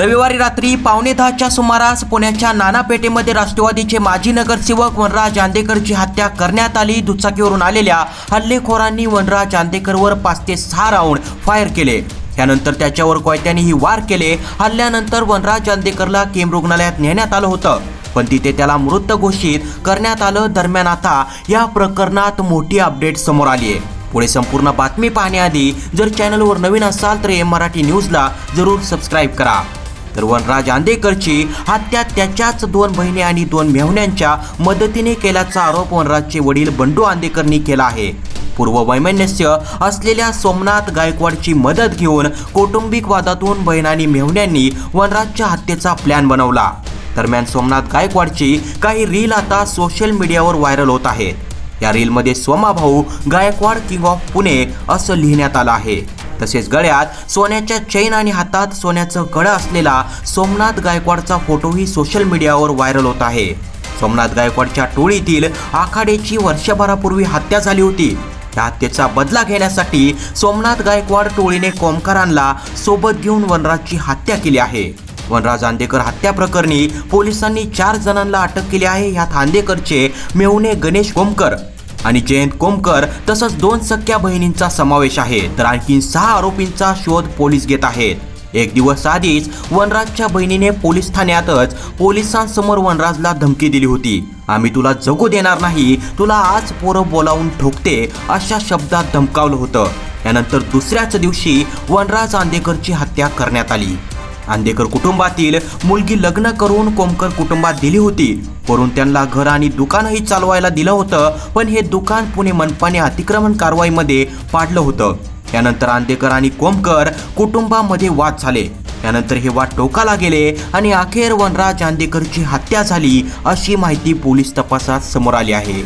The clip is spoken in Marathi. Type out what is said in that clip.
रविवारी रात्री पावणे दहाच्या सुमारास पुण्याच्या नाना पेठेमध्ये राष्ट्रवादीचे माजी नगरसेवक वनराज जांदेकरची हत्या करण्यात आली. दुचाकीवरून आलेल्या हल्लेखोरांनी वनराज चांदेकरवर पाच ते सहा राऊंड फायर केले. त्यानंतर त्याच्यावर कोयत्यानेही वार केले. हल्ल्यानंतर वनराज जांदेकरला केम रुग्णालयात नेण्यात आलं होतं. पण तिथे त्याला मृत घोषित करण्यात आलं. दरम्यान आता या प्रकरणात मोठी अपडेट समोर आली आहे पुढे संपूर्ण बातमी पाहण्याआधी जर चॅनलवर नवीन असाल तर एम मराठी न्यूजला जरूर सबस्क्राईब करा. तर वनराज आंदेकरची हत्या त्याच्याच दोन बहिणी आणि दोन मेहुण्यांच्या मदतीने केल्याचा आरोप वनराजचे वडील बंडू आंदेकरनी केला आहे. पूर्व वैमनस्य असलेल्या सोमनाथ गायकवाडची मदत घेऊन कौटुंबिक वादातून बहिणांनी आणि मेहुण्यांनी वनराजच्या हत्येचा प्लॅन बनवला. दरम्यान सोमनाथ गायकवाडची काही रील आता सोशल मीडियावर व्हायरल होत आहेत. या रीलमध्ये सोमा भाऊ गायकवाड किंग ऑफ पुणे असं लिहिण्यात आलं आहे. तसेच गळ्यात सोन्याच्या चैन आणि हातात सोन्याचं गळं असलेला सोमनाथ गायकवाडचा फोटोही सोशल मीडियावर व्हायरल होत आहे. सोमनाथ गायकवाडच्या टोळीतील आखाड्याची वर्षभरापूर्वी हत्या झाली होती. या हत्येचा बदला घेण्यासाठी सोमनाथ गायकवाड टोळीने कोमकारांना सोबत घेऊन वनराजची हत्या केली आहे. वनराज आंदेकर हत्या प्रकरणी पोलिसांनी चार जणांना अटक केली आहे. ह्या आंदेकरचे मेहुणे गणेश कोमकर आणि जयंत कोमकर तसंच दोन सख्या बहिणींचा समावेश आहे. तर आणखी सहा आरोपींचा शोध पोलीस घेत आहेत. एक दिवस आधीच वनराजच्या बहिणीने पोलीस ठाण्यातच पोलिसांसमोर वनराजला धमकी दिली होती. आम्ही तुला जगू देणार नाही तुला आज पोरं बोलावून ठोकते अशा शब्दात धमकावलं होतं. यानंतर दुसऱ्याच दिवशी वनराज आंदेकरची हत्या करण्यात आली. आंदेकर कुटुंबातील मुलगी लग्न करून कोमकर कुटुंबात दिली होती. वरून त्यांना घर आणि दुकानही चालवायला दिलं होतं पण हे दुकान पुणे मनपाने अतिक्रमण कारवाईमध्ये पाडलं होतं. त्यानंतर आंदेकर आणि कोमकर कुटुंबामध्ये वाद झाले. त्यानंतर हे वाद टोकाला गेले आणि अखेर वनराज आंदेकरची हत्या झाली अशी माहिती पोलीस तपासात समोर आली आहे.